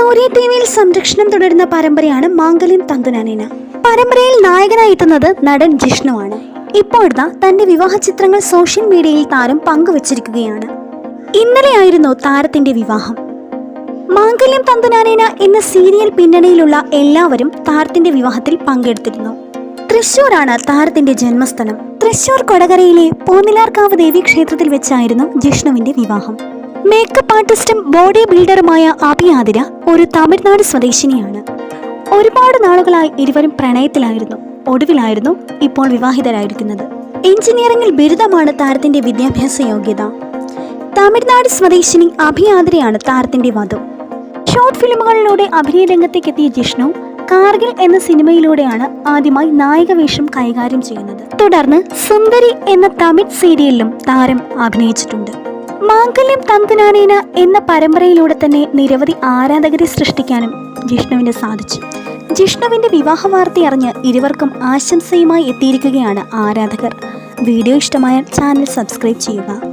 സൂര്യ T വിയിൽ സംരക്ഷണം തുടരുന്ന പരമ്പരയാണ് മാംഗല്യം തന്തുനാനേന. പരമ്പരയിൽ നായകനായി എത്തുന്നത് നടൻ ജിഷ്ണുവാണ്. ഇപ്പോഴത്തെ തന്റെ വിവാഹ ചിത്രങ്ങൾ സോഷ്യൽ മീഡിയയിൽ താരം പങ്കുവച്ചിരിക്കുകയാണ്. ഇന്നലെയായിരുന്നു താരത്തിന്റെ വിവാഹം. മാംഗല്യം തന്തുനാനേന എന്ന സീരിയൽ പിന്നണിയിലുള്ള എല്ലാവരും താരത്തിന്റെ വിവാഹത്തിൽ പങ്കെടുത്തിരുന്നു. തൃശൂരാണ് താരത്തിന്റെ ജന്മസ്ഥലം. തൃശൂർ കൊടകരയിലെ പൂനിലാർക്കാവ് ദേവി ക്ഷേത്രത്തിൽ വെച്ചായിരുന്നു ജിഷ്ണുവിന്റെ വിവാഹം. മേക്കപ്പ് ആർട്ടിസ്റ്റും ബോഡി ബിൽഡറുമായ അഭിയാതിര ഒരു തമിഴ്നാട് സ്വദേശിനിയാണ്. ഒരുപാട് നാളുകളായി ഇരുവരും പ്രണയത്തിലായിരുന്നു. ഒടുവിലായിരുന്നു ഇപ്പോൾ വിവാഹിതരായിരിക്കുന്നത്. എഞ്ചിനീയറിംഗിൽ ബിരുദമാണ് താരത്തിന്റെ വിദ്യാഭ്യാസ യോഗ്യത. തമിഴ്നാട് സ്വദേശിനി അഭിയാതിരയാണ് താരത്തിന്റെ വധു. ഷോർട്ട് ഫിലിമുകളിലൂടെ അഭിനയ രംഗത്തേക്ക് എത്തിയ ജിഷ്ണു കാർഗിൽ എന്ന സിനിമയിലൂടെയാണ് ആദ്യമായി നായിക വേഷം കൈകാര്യം ചെയ്യുന്നത്. തുടർന്ന് സുന്ദരി എന്ന തമിഴ് സീരിയലിലും താരം അഭിനയിച്ചിട്ടുണ്ട്. മാംഗല്യം തന്തുനാനേന എന്ന പരമ്പരയിലൂടെ തന്നെ നിരവധി ആരാധകരെ സൃഷ്ടിക്കാനും ജിഷ്ണുവിന് സാധിച്ചു. ജിഷ്ണുവിന്റെ വിവാഹ വാർത്ത അറിഞ്ഞ് ഇരുവർക്കും ആശംസയുമായി എത്തിയിരിക്കുകയാണ് ആരാധകർ. വീഡിയോ ഇഷ്ടമായാൽ ചാനൽ സബ്സ്ക്രൈബ് ചെയ്യുക.